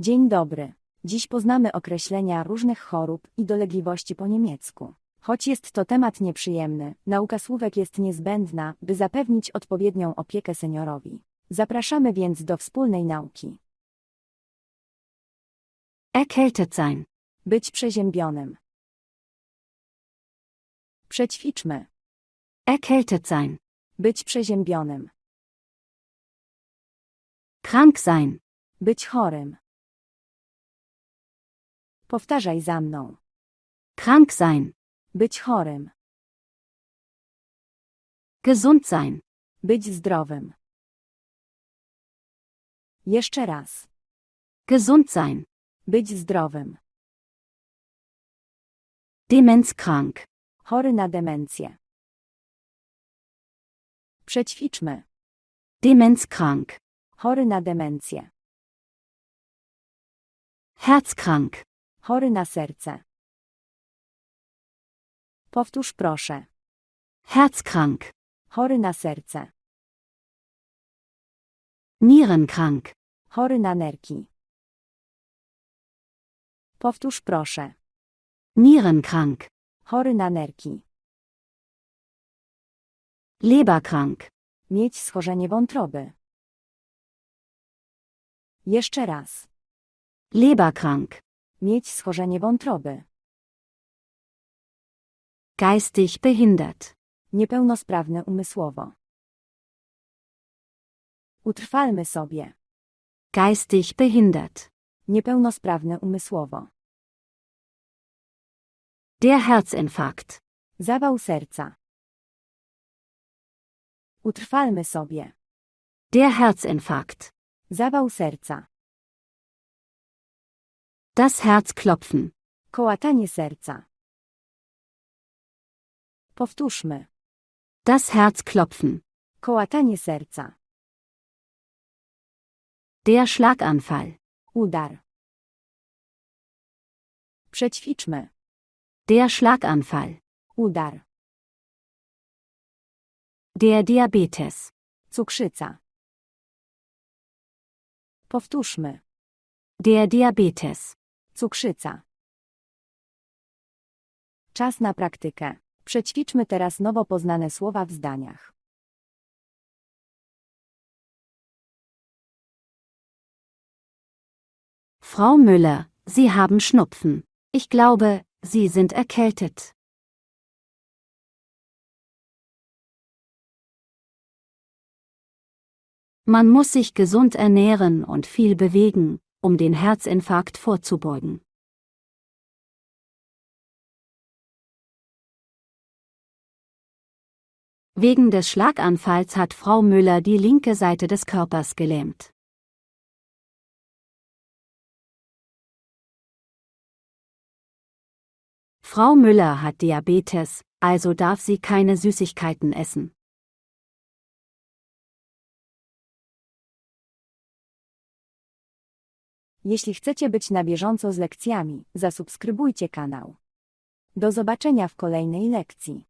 Dzień dobry. Dziś poznamy określenia różnych chorób i dolegliwości po niemiecku. Choć jest to temat nieprzyjemny, nauka słówek jest niezbędna, by zapewnić odpowiednią opiekę seniorowi. Zapraszamy więc do wspólnej nauki. Erkältet sein. Być przeziębionym. Przećwiczmy. Erkältet sein. Być przeziębionym. Krank sein. Być chorym. Powtarzaj za mną. Krank sein. Być chorym. Gesund sein. Być zdrowym. Jeszcze raz. Gesund sein. Być zdrowym. Demenzkrank. Chory na demencję. Przećwiczmy. Demenzkrank. Chory na demencję. Herzkrank. Chory na serce. Powtórz proszę. Herzkrank. Chory na serce. Nierenkrank. Chory na nerki. Powtórz proszę. Nierenkrank. Chory na nerki. Leberkrank. Mieć schorzenie wątroby. Jeszcze raz. Leberkrank. Mieć schorzenie wątroby. Geistig behindert. Niepełnosprawny umysłowo. Utrwalmy sobie. Geistig behindert. Niepełnosprawny umysłowo. Der Herzinfarkt. Zawał serca. Utrwalmy sobie. Der Herzinfarkt. Zawał serca. Das Herzklopfen. Kołatanie serca. Powtórzmy. Das Herzklopfen. Kołatanie serca. Der Schlaganfall. Udar. Przećwiczmy. Der Schlaganfall. Udar. Der Diabetes. Cukrzyca. Powtórzmy. Der Diabetes. Cukrzyca. Czas na praktykę. Przećwiczmy teraz nowo poznane słowa w zdaniach. Frau Müller, Sie haben Schnupfen. Ich glaube, Sie sind erkältet. Man muss sich gesund ernähren und viel bewegen, um den Herzinfarkt vorzubeugen. Wegen des Schlaganfalls hat Frau Müller die linke Seite des Körpers gelähmt. Frau Müller hat Diabetes, also darf sie keine Süßigkeiten essen. Jeśli chcecie być na bieżąco z lekcjami, zasubskrybujcie kanał. Do zobaczenia w kolejnej lekcji.